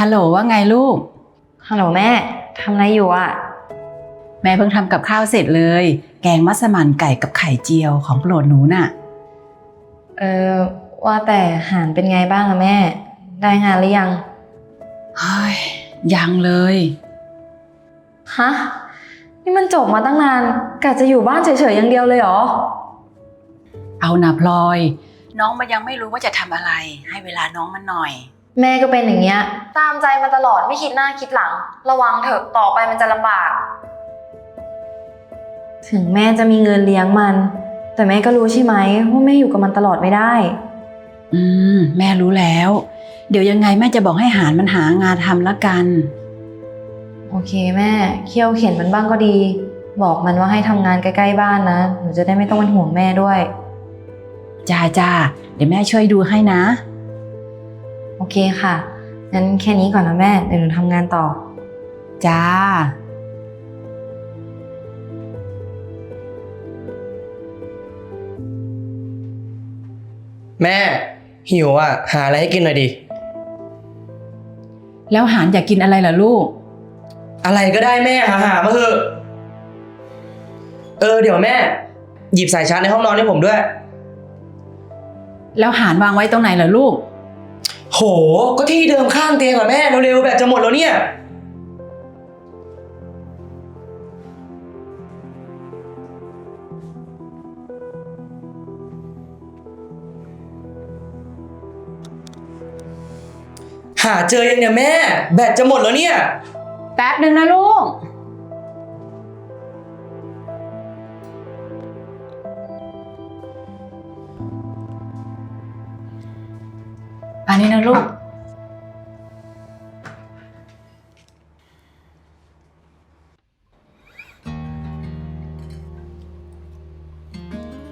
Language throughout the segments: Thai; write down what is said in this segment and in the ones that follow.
ฮัลโหลว่าไงลูก ฮัลโหลแม่ทำอะไรอยู่อะแม่เพิ่งทำกับข้าวเสร็จเลย แกงมัสมั่นไก่กับไข่เจียวของโปรดหนูน่ะ เออว่าแต่หานเป็นไงบ้างอะแม่ ได้งานหรือยังเฮ้ยยังเลย ฮะนี่มันจบมาตั้งนานกะจะอยู่บ้านเฉยๆอย่างเดียวเลยเหรอ เอานะพลอย น้องมันยังไม่รู้ว่าจะทำอะไร ให้เวลาน้องมันหน่อย แม่ก็เป็นอย่างเงี้ย ตามใจมาตลอดไม่คิดหน้าคิดหลัง ระวังเถอะต่อไปมันจะลำบาก ถึงแม่จะมีเงินเลี้ยงมัน แต่แม่ก็รู้ใช่ไหมว่าแม่อยู่กับมันตลอดไม่ได้ อืม แม่รู้แล้ว เดี๋ยวยังไงแม่จะบอกให้หานมันหางานทำละกัน โอเคแม่ เคี่ยวเข็นมันบ้างก็ดี บอกมันว่าให้ทำงานใกล้ๆบ้านนะหนูจะได้ไม่ต้องเป็นห่วงแม่ด้วย จ้าจ้าเดี๋ยวแม่ช่วยดูให้นะ โอเคค่ะ งั้นแค่นี้ก่อนนะแม่ เดี๋ยวหนูทำงานต่อ จ้า แม่ หิวอะ หาอะไรให้กินหน่อยดิ แล้วหานอยากกินอะไรล่ะลูก อะไรก็ได้แม่หาหามาเถอะเออ เดี๋ยวแม่ หยิบสายชาร์จในห้องนอนให้ผมด้วย แล้วหานวางไว้ตรงไหนล่ะลูก โห ก็ที่เดิมข้างเตียงอะแม่ เร็วๆแบบจะหมดแล้วเนี่ย หาเจอยังเนี่ยแม่ แบตจะหมดแล้วเนี่ย แป๊บหนึ่งนะลูก ลูก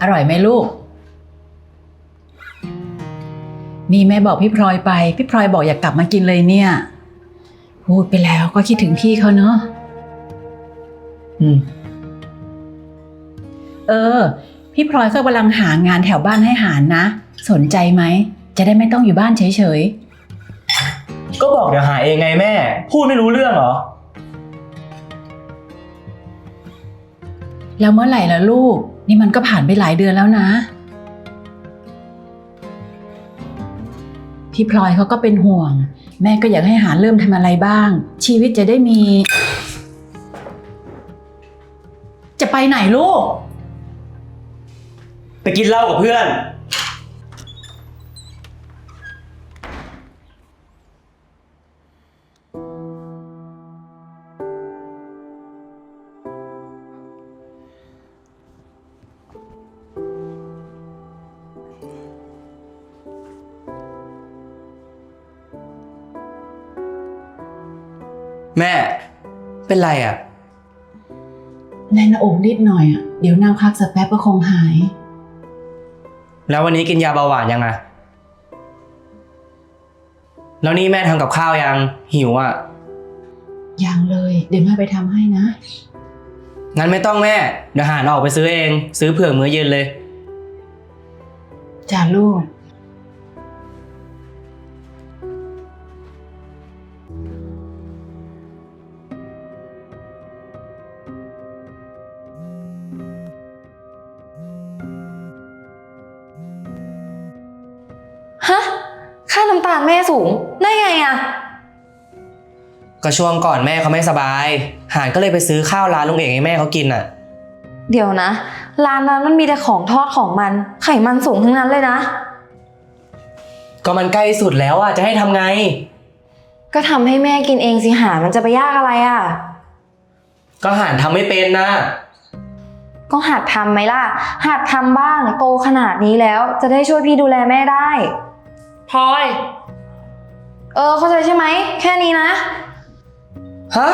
อร่อยไหมลูก นี่แม่บอกพี่พลอยไป พี่พลอยบอกอยากกลับมากินเลยเนี่ย พูดไปแล้วก็คิดถึงพี่เขาเนาะอืม เออ พี่พลอยก็กำลังหางานแถวบ้านให้หารนะ สนใจไหม จะได้ไม่ต้องอยู่บ้านเฉยก็บอกเดี๋ยวหาเองไงแม่ พูดไม่รู้เรื่องเหรอ ๆ แล้วเมื่อไหร่ล่ะลูก นี่มันก็ผ่านไปหลายเดือนแล้วนะ พี่พลอยเขาก็เป็นห่วง แม่ก็อยากให้หารเริ่มทำอะไรบ้าง ชีวิตจะได้มี จะไปไหนลูก ไปกินเหล้ากับเพื่อน แม่ เป็นไรอะ แน่นหน้าอกนิดหน่อยอะเดี๋ยวนั่งพักสักแป๊บก็คงหาย แล้ววันนี้กินยาเบาหวานยังอะแล้วนี่แม่ทำกับข้าวยังหิวอะยังเลย เดี๋ยวแม่ไปทำให้นะ งั้นไม่ต้องแม่ เดี๋ยวหานออกไปซื้อเอง ซื้อเผื่อมื้อเย็นเลย จ้าลูก ค่าน้ำตาลแม่สูง ได้ไงอะก็ช่วงก่อนแม่เขาไม่สบาย หานก็เลยไปซื้อข้าวร้านลุงเอกให้แม่เขากินอะ เดี๋ยวนะ ร้านนั้นมันมีแต่ของทอดของมัน ไขมันสูงทั้งนั้นเลยนะ ก็มันใกล้สุดแล้วอะจะให้ทำไง ก็ทำให้แม่กินเองสิหามันจะไปยากอะไรอะก็หานทำไม่เป็นนะ ก็หัดทำไหมล่ะ หัดทำบ้าง โตขนาดนี้แล้ว จะได้ช่วยพี่ดูแลแม่ได้ พลอย เออ เข้าใจใช่ไหม แค่นี้นะ ฮะ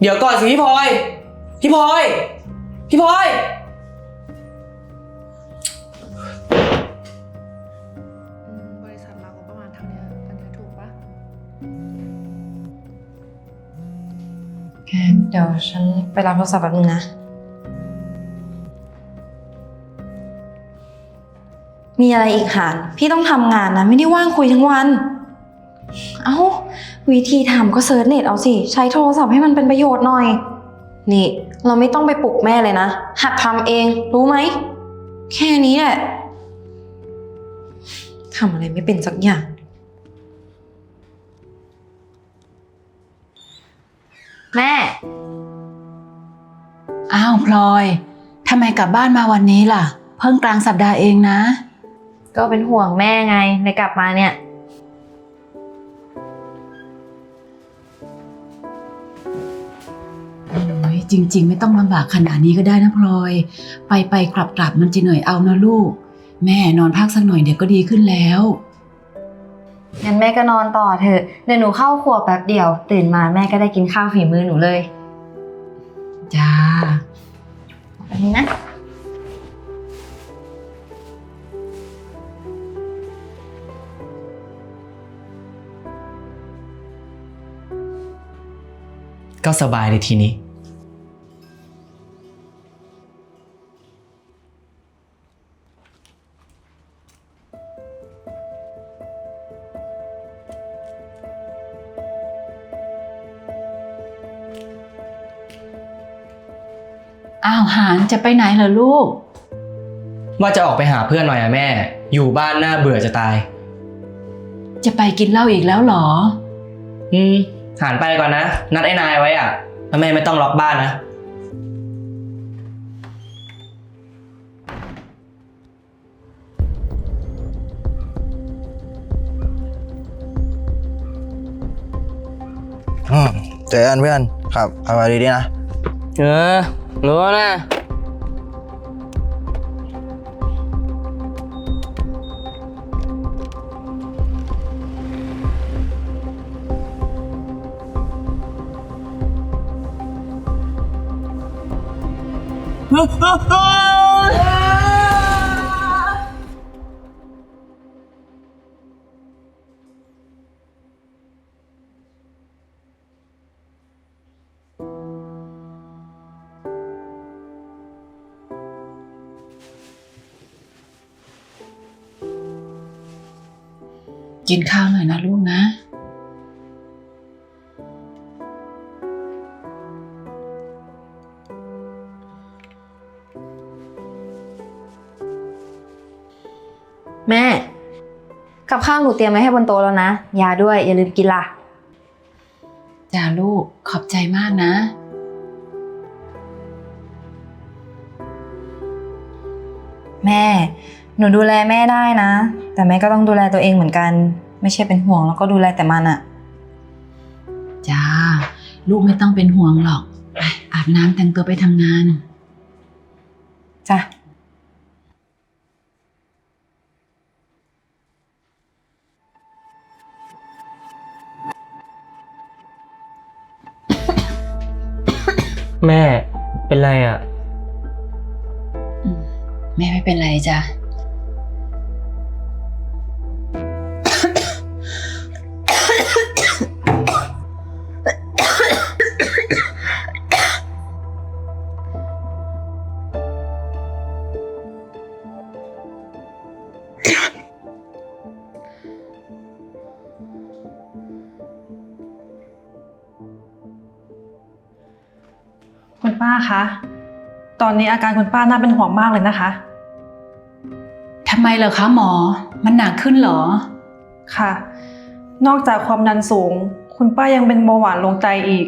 เดี๋ยวก่อนสิพี่พลอย พี่พลอย พี่พลอย บริษัทเราก็ประมาณเท่านี้อันนี้ถูกปะแกเดี๋ยวฉันไปรับโทรศัพท์แป๊บนึงนะ มีอะไรอีกหานพี่ต้องทำงานนะ ไม่ได้ว่างคุยทั้งวัน เอ้า วิธีทำก็เซิร์ชเน็ตเอาสิ ใช้โทรศัพท์ให้มันเป็นประโยชน์หน่อย นี่ เราไม่ต้องไปปลุกแม่เลยนะ หัดทำเอง รู้ไหม แค่นี้แหละทำอะไรไม่เป็นสักอย่างแม่ อ้าวพลอย ทำไมกลับบ้านมาวันนี้ล่ะ เพิ่งกลางสัปดาห์เองนะ ก็เป็นห่วงแม่ไงเลยกลับมาเนี่ย โอ้ยจริง ๆ ไม่ต้องลำบากขนาดนี้ก็ได้นะพลอย ไปไปกลับกลับมันจะเหนื่อยเอานะลูก แม่นอนพักสักหน่อยเดี๋ยวก็ดีขึ้นแล้ว งั้นแม่ก็นอนต่อเถอะเดี๋ยวหนูเข้าครัวแป๊บเดียว ตื่นมาแม่ก็ได้กินข้าวฝีมือหนูเลยจ้าแบบนี้นะ ก็สบายเลยทีนี้ อ้าวหานจะไปไหนเหรอลูก ว่าจะออกไปหาเพื่อนหน่อยอะแม่ อยู่บ้านน่าเบื่อจะตาย จะไปกินเหล้าอีกแล้วเหรอ อืม หานไปก่อนนะ นัดไอ้นายไว้อะแล้วแม่ไม่ต้องล็อกบ้านนะอืมเจอกันเพื่อนครับเอาไว้ดีๆนะ เออรู้นะ กินข้าวหน่อยนะลูกนะ หนูเตรียมไว้ให้บนโต๊ะแล้วนะ ยาด้วย อย่าลืมกินล่ะ จ้าลูกขอบใจมากนะ แม่ หนูดูแลแม่ได้นะ แต่แม่ก็ต้องดูแลตัวเองเหมือนกัน ไม่ใช่เป็นห่วงแล้วก็ดูแลแต่มันอะจ้า ลูกไม่ต้องเป็นห่วงหรอก ไปอาบน้ำแต่งตัวไปทำงาน จ้ะ แม่เป็นไรอะ แม่ไม่เป็นไรจ้ะ ป้าคะ ตอนนี้อาการคุณป้าน่าเป็นห่วงมากเลยนะคะ ทำไมเหรอคะหมอ มันหนักขึ้นเหรอ ค่ะ นอกจากความดันสูง คุณป้ายังเป็นเบาหวานลงไตอีก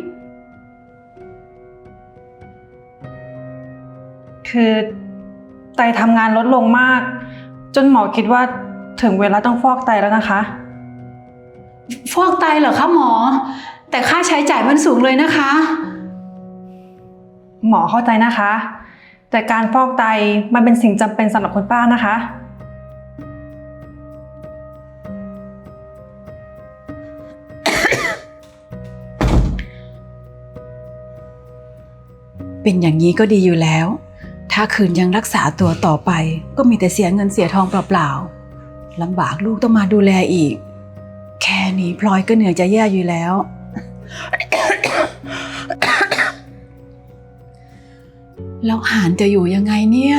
คือไตทำงานลดลงมาก จนหมอคิดว่าถึงเวลาต้องฟอกไตแล้วนะคะ ฟอกไตเหรอคะหมอ แต่ค่าใช้จ่ายมันสูงเลยนะคะ หมอเข้าใจนะคะ แต่การฟอกไตมันเป็นสิ่งจำเป็นสำหรับคุณป้านะคะ เป็นอย่างนี้ก็ดีอยู่แล้ว ถ้าคืนยังรักษาตัวต่อไป ก็มีแต่เสียเงินเสียทองเปล่าๆลำบากลูกต้องมาดูแลอีก แค่นี้พลอยก็เหนื่อยจะแย่อยู่แล้ว แล้วหานจะอยู่ยังไงเนี่ย